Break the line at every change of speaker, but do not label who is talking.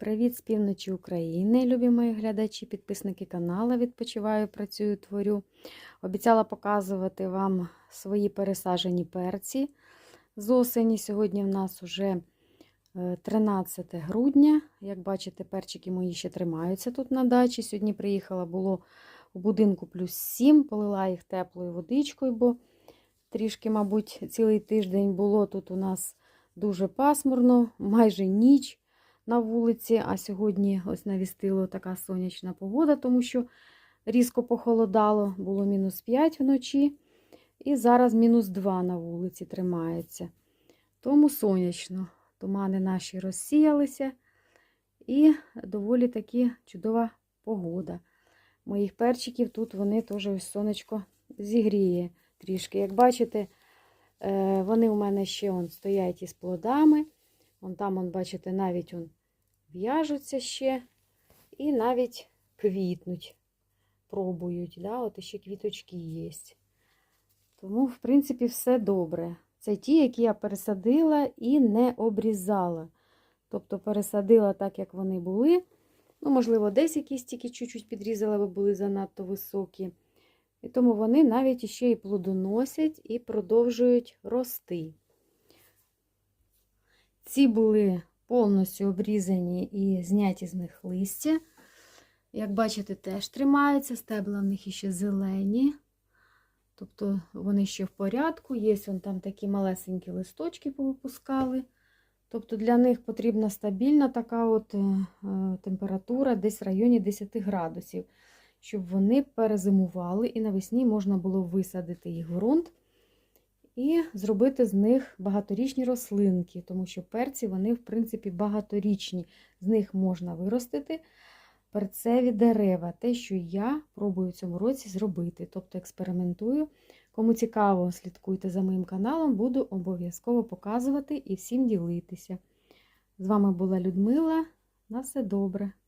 Привіт з півночі України, любі мої глядачі, підписники каналу. Відпочиваю, працюю, творю. Обіцяла показувати вам свої пересаджені перці з осені. Сьогодні в нас вже 13 грудня. Як бачите, перчики мої ще тримаються тут на дачі. Сьогодні приїхала, було у будинку плюс 7, полила їх теплою водичкою, бо трішки, мабуть, цілий тиждень було тут у нас дуже пасмурно, майже ніч на вулиці, а сьогодні ось навістило така сонячна погода, тому що різко похолодало, було мінус 5 вночі, і зараз мінус 2 на вулиці тримається. Тому сонячно. Тумани наші розсіялися, і доволі таки чудова погода. Моїх перчиків тут вони теж ось сонечко зігріє трішки. Як бачите, е, вони у мене ще он, стоять із плодами. Вон там, он, бачите, навіть в'яжуться ще і навіть квітнуть, пробують. Да? От ще квіточки є. Тому, в принципі, все добре. Це ті, які я пересадила і не обрізала. Тобто пересадила так, як вони були. Ну, можливо, десь якісь тільки чуть-чуть підрізала, бо були занадто високі. І тому вони навіть ще і плодоносять і продовжують рости. Ці були повністю обрізані і зняті з них листя. Як бачите, теж тримаються, стебла в них ще зелені. Тобто вони ще в порядку. Є вон там такі малесенькі листочки повипускали. Тобто для них потрібна стабільна така от е, температура десь в районі 10 градусів, щоб вони перезимували і навесні можна було висадити їх в ґрунт і зробити з них багаторічні рослинки, тому що перці, вони, в принципі, багаторічні. З них можна виростити перцеві дерева, те, що я пробую в цьому році зробити. Тобто експериментую. Кому цікаво, слідкуйте за моїм каналом, буду обов'язково показувати і всім ділитися. З вами була Людмила. На все добре!